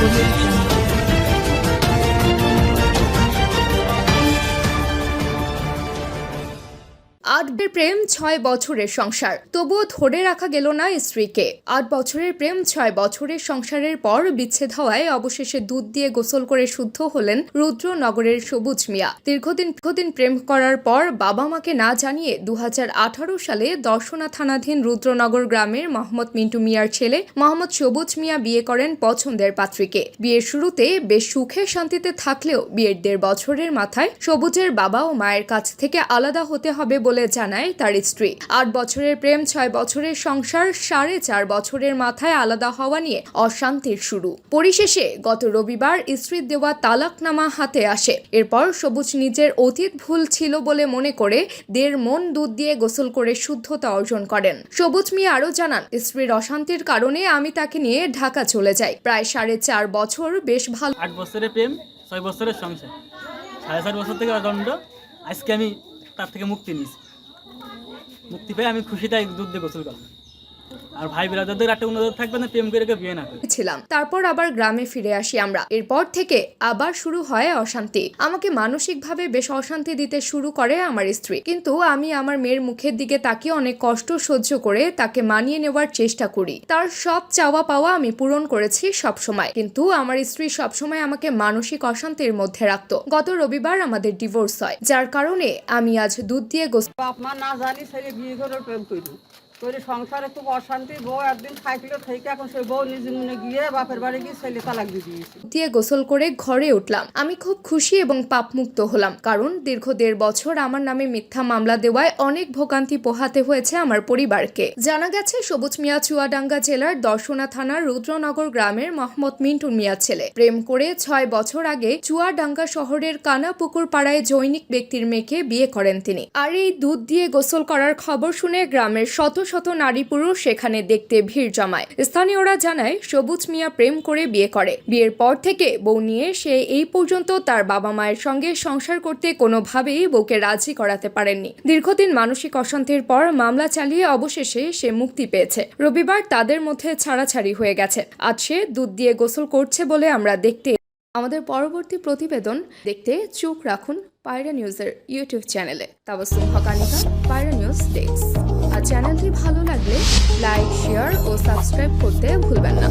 Revolution. আটবের প্রেম ছয় বছরের সংসার। তবুও ধরে রাখা গেল না স্ত্রীকে। আট বছরের প্রেম ছয় বছরের সংসারের পর বিচ্ছেদ হওয়ায় অবশেষে দুধ দিয়ে গোসল করে শুদ্ধ হলেন রুদ্রনগরের সবুজ মিয়া। দীর্ঘদিন দীর্ঘদিন প্রেম করার পর বাবা মাকে না জানিয়ে দু হাজার আঠারো সালে দর্শনা থানাধীন রুদ্রনগর গ্রামের মোহাম্মদ মিন্টু মিয়ার ছেলে মোহাম্মদ সবুজ মিয়া বিয়ে করেন পছন্দের পাত্রীকে। বিয়ের শুরুতে বেশ সুখে শান্তিতে থাকলেও বিয়ের দেড় বছরের মাথায় সবুজের বাবা ও মায়ের কাছ থেকে আলাদা হতে হবে বলে জানায় তার স্ত্রী। আট বছরের প্রেম, ছয় বছরের সংসার, সাড়ে চার বছরের মাথায় আলাদা হওয়া নিয়ে অশান্তির শুরু। পরিশেষে গত রবিবার স্ত্রীর দেওয়া তালাকনামা হাতে আসে। এরপর সবুজ নিজের অতীত ভুল ছিল বলে মনে করে দেড় মন দুধ দিয়ে গোসল করে শুদ্ধতা অর্জন করেন। সবুজ মিয়া আরও জানান, স্ত্রীর অশান্তির কারণে আমি তাকে নিয়ে ঢাকা চলে যাই। প্রায় সাড়ে চার বছর বেশ ভালো আট বছরের প্রেম, ছয় বছরের সংসার। সাড়ে চার বছর থেকে দণ্ড আজকে আমি তার থেকে মুক্তি নিয়েছি। মুক্তি পেয়ে আমি খুশি তাই দুধ দিয়ে গোসল করলাম আর ভাই বিরাদারদের একটা অনুরোধ থাকবে না প্রেম করে বিয়ে না ছিলাম। তারপর আবার গ্রামে ফিরে আসি আমরা। এরপর থেকে আবার শুরু হয় অশান্তি। আমাকে মানসিকভাবে বেশ অশান্তি দিতে শুরু করে আমার স্ত্রী। কিন্তু আমি আমার মেয়ের মুখের দিকে তাকিয়ে অনেক কষ্ট সহ্য করে তাকে মানিয়ে নেওয়ার চেষ্টা করি। তার সব চাওয়া পাওয়া আমি পূরণ করেছি সব সময় কিন্তু আমার স্ত্রী সবসময় আমাকে মানসিক অশান্তির মধ্যে রাখতো। গত রবিবার আমাদের ডিভোর্স হয়। যার কারণে আমি আজ দুধ দিয়ে গোসল বাপ মা না জানি ছেলে বিয়ে করে প্রেম করি। করে সংসারে খুব অশান্তি, বউ একদিন থাকল থেকে এখন সেই বউ নিজে মনে গিয়ে বাপের বাড়ি গিয়ে ছেলে তালাক দিয়ে দিয়েছে। দিয়ে গোসল করে ঘরে উঠলাম। আমি খুব খুশি এবং পাপমুক্ত হলাম, কারণ দীর্ঘ দেড় বছর আমার নামে মিথ্যা মামলা দেওয়ায় অনেক ভোগান্তি পোহাতে হয়েছে আমার পরিবারকে। জানা গেছে, সবুজ মিয়া চুয়াডাঙ্গা জেলার দর্শনা থানার রুদ্রনগর গ্রামের মোহাম্মদ মিন্টুন মিয়া ছেলে। প্রেম করে ছয় বছর আগে চুয়াডাঙ্গা শহরের কানাপুকুর পাড়ায় জৈনিক ব্যক্তির মেয়েকে বিয়ে করেন তিনি। আর এই দুধ দিয়ে গোসল করার খবর শুনে গ্রামের শত শত নারী পুরুষ সেখানে দেখতে ভিড় জমায়। স্থানীয়রা জানায়, সবুজ মিয়া প্রেম করে বিয়ে করে। বিয়ের পর থেকে বউ নিয়ে সে এই পর্যন্ত তার বাবা মায়ের সঙ্গে সংসার করতে কোনোভাবেই বউকে রাজি করাতে পারেননি। দীর্ঘদিন মানসিক অশান্তির পর মামলা চালিয়ে অবশেষে সে মুক্তি পেয়েছে। রবিবার তাদের মধ্যে ছাড়াছাড়ি হয়ে গেছে। আজ সে দুধ দিয়ে গোসল করছে বলে আমরা দেখতে আমাদের পরবর্তী প্রতিবেদন দেখতে চোখ রাখুন পায়রা নিউজের ইউটিউব চ্যানেলে। তাবসুম হকানিকা, পায়রা নিউজ ডেস্ক। চ্যানেলটি ভালো লাগলে লাইক শেয়ার ও সাবস্ক্রাইব করতে ভুলবেন না।